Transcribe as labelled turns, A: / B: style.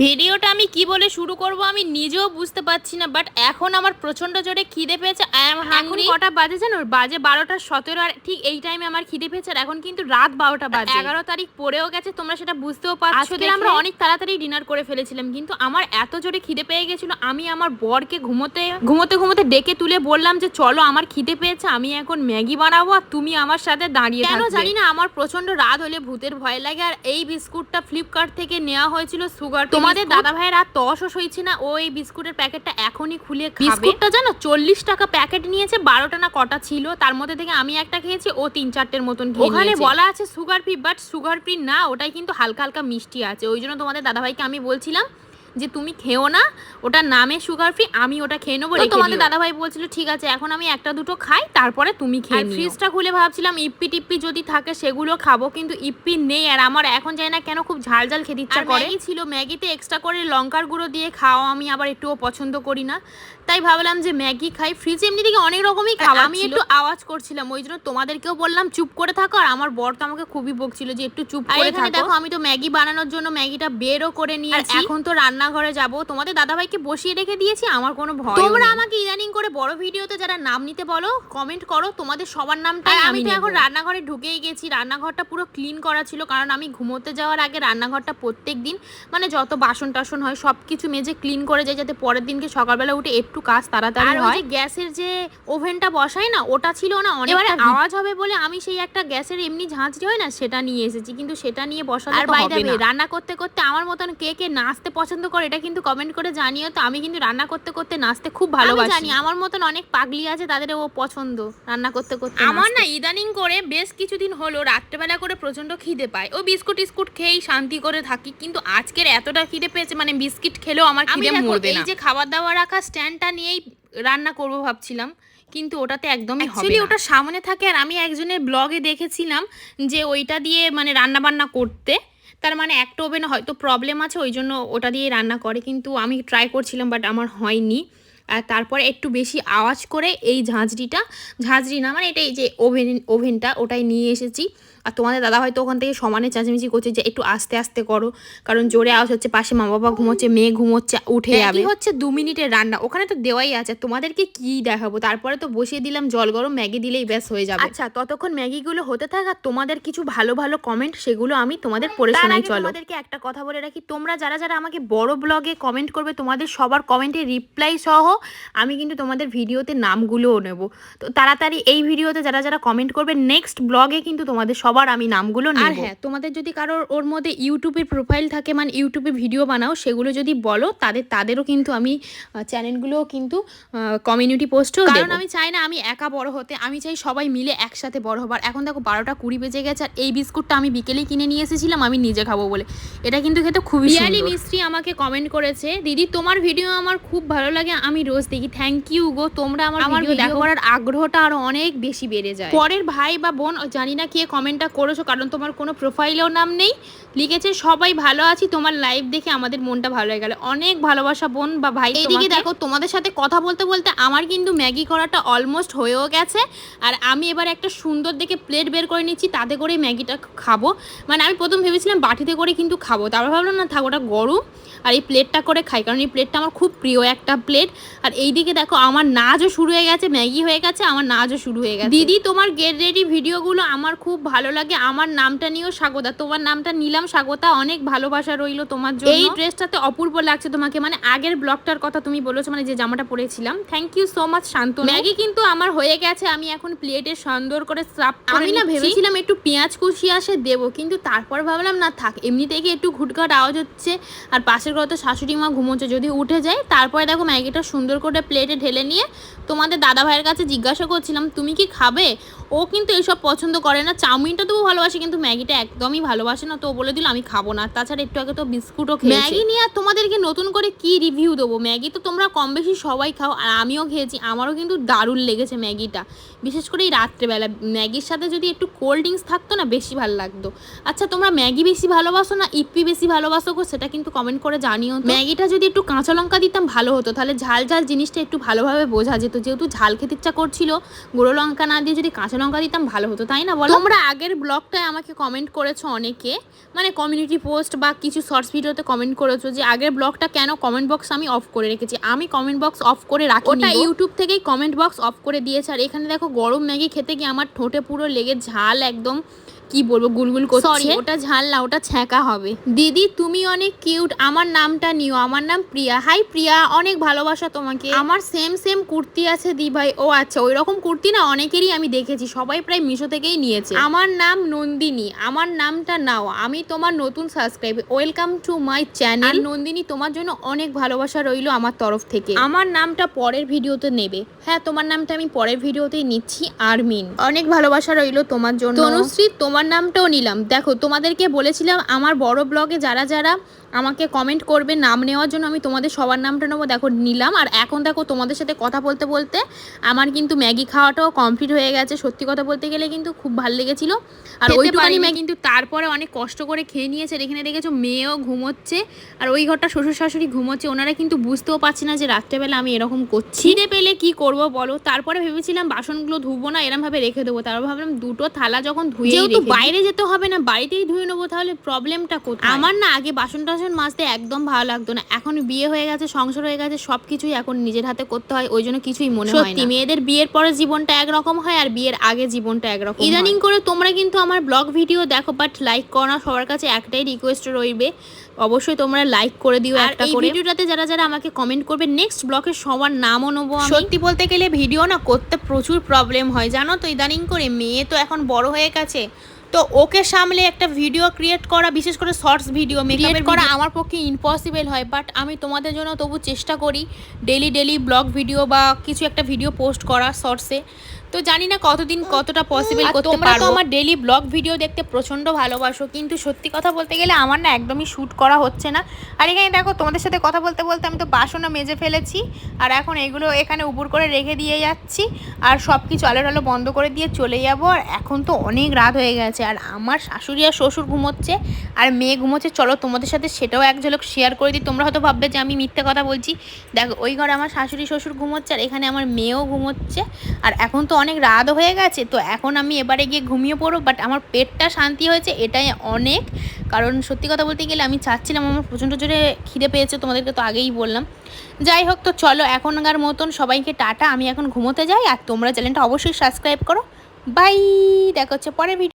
A: ভিডিওটা আমি কি বলে শুরু করব আমি নিজেও বুঝতে পারছি না বাট এখন আমার প্রচণ্ড জোরে খিদে পেয়েছে আই এম হাংরি কটা বাজে জানো? বাজে বারোটা সতেরো আর ঠিক এই টাইমে আমার খিদে পেয়েছে আর এখন কিন্তু রাত বারোটা বাজে। এগারো তারিখ পড়েও গেছে তোমরা সেটা বুঝতেও পারছ আমরা অনেক তাড়াতাড়ি ডিনার করে ফেলেছিলাম কিন্তু আমার এত জোরে খিদে পেয়ে গেছিল আমি আমার বরকে ঘুমোতে ঘুমোতে ঘুমোতে ডেকে তুলে বললাম যে চলো আমার খিদে পেয়েছে আমি এখন ম্যাগি বানাবো আর তুমি আমার সাথে দাঁড়িয়ে কেন জানি না আমার প্রচণ্ড রাত হলে ভূতের ভয় লাগে আর এই বিস্কুটটা ফ্লিপকার্ট থেকে নেওয়া হয়েছিল সুগার তোমাদের দাদা ভাইয়ের আর তসও সইছে না। ওই এই বিস্কুটের প্যাকেটটা এখনই খুলে খাবে। বিস্কুটটা জানো চল্লিশ টাকা প্যাকেট নিয়েছে বারোটা না কটা ছিল। তার মধ্যে থেকে আমি একটা খেয়েছি ও তিন চারটের মতন খেয়ে ওখানে বলা আছে sugar free but sugar free না ওটাই কিন্তু হালকা হালকা মিষ্টি আছে। ওই জন্য তোমাদের দাদাভাইকে আমি বলছিলাম যে তুমি খেও না ওটা নামে সুগার ফ্রি আমি ওটা খেয়ে নেব তোমাদের দাদাভাই বলছিল ঠিক আছে এখন আমি একটা দুটো খাই তারপরে তুমি খেয়ে ফ্রিজটা খুলে ভাবছিলাম ইপ্পি টিপ্পি যদি থাকে সেগুলো খাব কিন্তু ইপ্পি নেই আর আমার এখন জানি না কেন খুব ঝাল ঝাল খেতে ইচ্ছা করে। ছিল ম্যাগিতে এক্সট্রা করে লঙ্কার গুঁড়ো দিয়ে খাওয়া আমি আবার একটুও পছন্দ করি না। তাই ভাবলাম যে ম্যাগি খাই ফ্রিজ এমনি থেকে অনেক রকমই খাওয়া আমি একটু আওয়াজ করছিলাম ওই জন্য তোমাদেরকেও বললাম চুপ করে থাকো। আর আমার বর তো আমাকে খুবই বকছিল যে একটু চুপ করে দেখো আমি তো ম্যাগি বানানোর জন্য ম্যাগিটা বেরও করে নিয়েছি। এখন তো রান্নাঘরে যাব। তোমাদের দাদাভাইকে বসিয়ে রেখে দিয়েছি আমার কোনো ভয় তোমরা আমাকে ইদানিং করে বড় ভিডিওতে যারা নাম নিতে বলো কমেন্ট করো তোমাদের সবার নামটা আমি তো এখন রান্নাঘরে ঢুকেই গেছি রান্নাঘরটা পুরো ক্লিন করা ছিল কারণ আমি ঘুমোতে যাওয়ার আগে রান্নাঘরটা প্রত্যেক দিন মানে যত বাসন টাসন হয় সব কিছু মেজে ক্লিন করে যাই যাতে পরের দিনকে সকালবেলা উঠে একটু কাজ তাড়াতাড়ি হয়। গ্যাসের যে ওভেনটা বসাই না ওটা ছিল না অনেক আওয়াজ হবে বলে আমি সেই একটা গ্যাসের এমনি ঝাঁঝরি হয় না সেটা নিয়ে এসেছি কিন্তু সেটা নিয়ে বসাতে আর বাইরে রান্না করতে করতে আমার মতন কে কে নাচতে পছন্দ করে এটা কিন্তু কমেন্ট করে জানিও তো। আমি কিন্তু রান্না করতে করতে নাচতে খুব ভালোবাসি জানি আমার মতন অনেক পাগলি আছে তাদের ও পছন্দ রান্না করতে করতে আমার না ইদানিং করে বেশ কিছুদিন হলো রাত্রেবেলা করে প্রচণ্ড খিদে পায়। ও বিস্কুট টিস্কুট খেয়েই শান্তি করে থাকি কিন্তু আজকের এতটা খিদে পেয়েছে মানে বিস্কিট খেলেও আমার খিদে মরবে না। এই যে খাবার দাবার রাখা স্ট্যান্ডটা নিয়েই রান্না করব ভাবছিলাম কিন্তু ওটাতে একদমই হবে ওটা সামনে থাকে আর আমি একজনের ব্লগে দেখেছিলাম যে ওইটা দিয়ে মানে রান্না বান্না করতে। তার মানে একটা ওভেনে হয়তো প্রবলেম আছে ওই জন্য ওটা দিয়ে রান্না করে। কিন্তু আমি ট্রাই করছিলাম বাট আমার হয়নি। তারপরে একটু বেশি আওয়াজ করে এই ঝাঁঝরিটা ঝাঁঝরি না মানে এটা এই যে ওভেন ওভেনটা ওটাই নিয়ে এসেছি। আর তোমাদের দাদা হয়তো ওখান থেকে সমানে চেঁচামেচি করছে যে একটু আস্তে আস্তে করো কারণ জোরে আওয়াজ হচ্ছে পাশে মা বাবা ঘুমোচ্ছে মেয়ে ঘুমোচ্ছে উঠে যাবে। হচ্ছে দু মিনিটের রান্না ওখানে তো দেওয়াই আছে তোমাদেরকে কি দেখাবো? তারপরে তো বসিয়ে দিলাম জল গরম ম্যাগি দিলেই ব্যাস হয়ে যাবে। আচ্ছা ততক্ষণ ম্যাগিগুলো হতে থাক আর তোমাদের কিছু ভালো ভালো কমেন্ট সেগুলো আমি তোমাদের পড়ে শোনাই চলো। তোমাদেরকে একটা কথা বলে রাখি তোমরা যারা যারা আমাকে বড় ব্লগে কমেন্ট করবে তোমাদের সবার কমেন্টের রিপ্লাই সহ আমি কিন্তু তোমাদের ভিডিওতে নামগুলোও নেব। তো তাড়াতাড়ি এই ভিডিওতে যারা যারা কমেন্ট করবে নেক্সট ব্লগে কিন্তু তোমাদের সবার আমি নামগুলো আর হ্যাঁ তোমাদের যদি কারোর ওর মধ্যে ইউটিউবের প্রোফাইল থাকে মানে ইউটিউবে ভিডিও বানাও সেগুলো যদি বলো তাদের তাদেরও কিন্তু আমি চ্যানেলগুলোও কিন্তু কমিউনিটি পোস্টও কারণ আমি চাই না আমি একা বড় হতে আমি চাই সবাই মিলে একসাথে বড় হবার। এখন দেখো বারোটা কুড়ি বেজে গেছে আর এই বিস্কুটটা আমি বিকেলেই কিনে নিয়ে এসেছিলাম আমি নিজে খাব বলে। এটা কিন্তু খেতে খুবই পিয়ালি মিস্ত্রি আমাকে কমেন্ট করেছে দিদি তোমার ভিডিও আমার খুব ভালো লাগে আমি রোজ দেখি থ্যাংক ইউ গো তোমরা আমার আমার দেখো করার আগ্রহটা আরও অনেক বেশি বেড়ে যায়। পরের ভাই বা বোন জানি না কে কমেন্টটা করেছ কারণ তোমার কোনো প্রোফাইলেও নাম নেই। লিখেছে সবাই ভালো আছি তোমার লাইভ দেখে আমাদের মনটা ভালো হয়ে গেল। অনেক ভালোবাসা বোন বা ভাই এইদিকে দেখো তোমাদের সাথে কথা বলতে বলতে আমার কিন্তু ম্যাগি করাটা অলমোস্ট হয়েও গেছে। আর আমি এবার একটা সুন্দর দেখে প্লেট বের করে নিচ্ছি তাতে করে ম্যাগিটা খাব। মানে আমি প্রথম ভেবেছিলাম বাটিতে করে কিন্তু খাব তারপর ভাবলাম না থাক ওটা গরম আর এই প্লেটটা করে খাই কারণ এই প্লেটটা আমার খুব প্রিয় একটা প্লেট আর এইদিকে দেখো আমার নাচও শুরু হয়ে গেছে ম্যাগি হয়ে গেছে আমার নাচও শুরু হয়ে গেছে। দিদি তোমার গেট রেডি ভিডিওগুলো আমার খুব ভালো লাগে। আমার নামটা নিয়েও স্বাগতা তোমার নামটা নিলাম স্বাগতা অনেক ভালোবাসা রইল তোমার জন্য। এই ড্রেসটাতে অপূর্ব লাগছে তোমাকে মানে আগের ব্লগটার কথা তুমি বলেছ মানে যে জামাটা পরেছিলাম। Thank you so much Shanta Maggi কিন্তু আমার হয়ে গেছে আমি এখন প্লেটে সুন্দর করে সাফ আমি না ভেবেছিলাম একটু পেঁয়াজ কুচি আসে দেবো কিন্তু তারপর ভাবলাম না থাক এমনি থেকে একটু ঘুটঘাট আওয়াজ হচ্ছে আর পাশের ঘরে তো শাশুড়ি মা ঘুমোচ্ছে যদি উঠে যায় তারপরে দেখো ম্যাগিটা সুন্দর করে প্লেটে ঢেলে নিয়ে তোমাদের দাদা ভাইয়ের কাছে জিজ্ঞাসা করছিলাম তুমি কি খাবে? ও কিন্তু এইসব পছন্দ করে না। চাউমিনটা তবু ভালোবাসে কিন্তু ম্যাগিটা একদমই ভালোবাসে না। তো ও বলে দিল আমি খাব না। তাছাড়া একটু আগে তো বিস্কুটও খেয়ে ম্যাগি নিয়ে আর তোমাদেরকে নতুন করে কি রিভিউ দেবো? ম্যাগি তো তোমরা কম বেশি সবাই খাও আর আমিও খেয়েছি। আমারও কিন্তু দারুণ লেগেছে ম্যাগিটা। বিশেষ করে এই রাত্রেবেলা। ম্যাগির সাথে যদি একটু কোল্ড ড্রিঙ্কস থাকতো না বেশি ভালো লাগতো। আচ্ছা তোমরা ম্যাগি বেশি ভালোবাসো না ইপি বেশি ভালোবাসো গো? সেটা কিন্তু কমেন্ট করে জানিও ম্যাগিটা যদি একটু কাঁচা লঙ্কা দিতাম ভালো হতো। তাহলে ঝাল ঝাল ঝাল জিনিসটা একটু ভালোভাবে বোঝা যেত। যেহেতু ঝাল খেতে ইচ্ছা করছিল গুঁড়ো লঙ্কা না দিয়ে যদি কাঁচা লঙ্কা দিতাম ভালো হতো তাই না বলো? তোমরা আগের ব্লগটায় আমাকে কমেন্ট করেছ অনেকে মানে কমিউনিটি পোস্ট বা কিছু শর্টস ভিডিওতে কমেন্ট করেছ যে আগের ব্লগটা কেন কমেন্ট বক্স আমি অফ করে রেখেছি? আমি কমেন্ট বক্স অফ করে রাখি ওটা ইউটিউব থেকেই কমেন্ট বক্স অফ করে দিয়েছে। আর এখানে দেখো গরম ম্যাগি খেতে গিয়ে আমার ঠোঁটে পুরো লেগে ঝাল একদম কি বলব গুলগুল করছে। ওটা ঝাল না ওটা ছ্যাঁকা হবে। দিদি তুমি অনেক কিউট আমার নামটা নিও আমার নাম প্রিয়া। হাই প্রিয়া অনেক ভালোবাসা তোমাকে। আমার সেম সেম কুর্তি আছে দি ভাই ও আচ্ছা ওই রকম কুর্তি না অনেকেরই আমি দেখেছি সবাই প্রায় মিশো থেকেই নিয়েছে। আমার নাম নন্দিনী আমার নামটা নাও। আমি তোমার নতুন subscribe welcome to my channel Nandini তোমার জন্য অনেক ভালোবাসা রইল আমার তরফ থেকে। আমার নামটা পরের ভিডিওতে নেবে। হ্যাঁ তোমার নামটা আমি পরের ভিডিওতেই নিচ্ছি আরমিন। অনেক ভালোবাসা রইল তোমার জন্য। তনুশ্রী তোমার নামটাও নিলাম। দেখো তোমাদেরকে বলেছিলাম আমার বড় ব্লগে যারা যারা আমাকে কমেন্ট করবে নাম নেওয়ার জন্য আমি তোমাদের সবার নামটা নেব। দেখো নিলাম। আর এখন দেখো তোমাদের সাথে কথা বলতে বলতে আমার কিন্তু ম্যাগি খাওয়াটাও কমপ্লিট হয়ে গেছে। সত্যি কথা বলতে গেলে কিন্তু খুব ভালো লেগেছিল। আর ওইটুখানি ম্যাগি কিন্তু তারপরে অনেক কষ্ট করে খেয়ে নিয়েছে। এখানে দেখেছ মেয়েও ঘুমোচ্ছে। আর ওই ঘরটা শ্বশুর শাশুড়ি ঘুমোচ্ছে। ওনারা কিন্তু বুঝতেও পারছে না যে রাত্রেবেলা আমি এরকম করছি। খিদে পেলে কি করব বলো? তারপরে ভেবেছিলাম বাসনগুলো ধুবো না এরমভাবে রেখে দেবো। তারপর ভাবলাম দুটো থালা যখন ধুয়ে যেহেতু বাইরে যেতে হবে না বাড়িতেই ধুয়ে নেব তাহলে প্রবলেমটা কোথায়? আমার না আগে বাসন মাজতে একদম ভালো লাগতো না। এখন বিয়ে হয়ে গেছে সংসার হয়ে গেছে সব কিছুই এখন নিজের হাতে করতে হয় ওই জন্য কিছুই মনে হয় না। সত্যি মেয়েদের বিয়ের পরে জীবনটা একরকম হয় আর বিয়ের আগে জীবনটা একরকম ইদানিং করে তোমরা কিন্তু আমার ব্লগ ভিডিও দেখো বাট লাইক করো না সবার কাছে একটাই রিকোয়েস্ট রইবে অবশ্যই তোমরা লাইক করে দিও একটা করে। ভিডিওটাতে যারা যারা আমাকে কমেন্ট করবে নেক্সট ব্লকে সবার নামও নেব আমি। সত্যি বলতে গেলে ভিডিও না করতে প্রচুর প্রবলেম হয় জানো তো? ইদানিং করে মেয়ে তো এখন বড় হয়ে গেছে তো ওকে সামলে একটা ভিডিও ক্রিয়েট করা বিশেষ করে শর্টস ভিডিও মেকআপের করা আমার পক্ষে ইম্পসিবল হয় বাট আমি তোমাদের জন্য তবু চেষ্টা করি ডেলি ডেলি ব্লগ ভিডিও বা কিছু একটা ভিডিও পোস্ট করা শর্টসে তো জানি না কতদিন কতটা পসিবল করতে তোমরা তো আমার ডেলি ব্লগ ভিডিও দেখতে প্রচণ্ড ভালোবাসো কিন্তু সত্যি কথা বলতে গেলে আমার না একদমই শ্যুট করা হচ্ছে না। আর এখানে দেখো তোমাদের সাথে কথা বলতে বলতে আমি তো বাসনও মেজে ফেলেছি আর এখন এগুলো এখানে উপর করে রেখে দিয়ে যাচ্ছি আর সব কিছু আলো টালো বন্ধ করে দিয়ে চলে যাব আর এখন তো অনেক রাত হয়ে গেছে আর আমার শাশুড়ি আর শ্বশুর ঘুমোচ্ছে আর মেয়ে ঘুমোচ্ছে। চলো তোমাদের সাথে সেটাও এক ঝলক শেয়ার করে দিই তোমরা হয়তো ভাববে যে আমি মিথ্যে কথা বলছি। দেখো ওই ঘরে আমার শাশুড়ি শ্বশুর ঘুমোচ্ছে আর এখানে আমার মেয়েও ঘুমোচ্ছে আর এখন তো অনেক রাত হয়ে গেছে, তো এখন আমি এবারে গিয়ে ঘুমিয়ে পড়ব বাট আমার পেটটা শান্তি হয়েছে, এটাই অনেক। কারণ সত্যি কথা বলতে গেলে আমি চাচ্ছিলাম, আমার প্রচণ্ড জোরে খিদে পেয়েছে, তোমাদেরকে তো আগেই বললাম। যাই হোক, তো চলো এখনকার মতন সবাইকে টাটা, আমি এখন ঘুমোতে যাই, আর তোমরা চ্যানেলটা অবশ্যই সাবস্ক্রাইব করো। বাই দেখা হচ্ছে পরে ভিডিও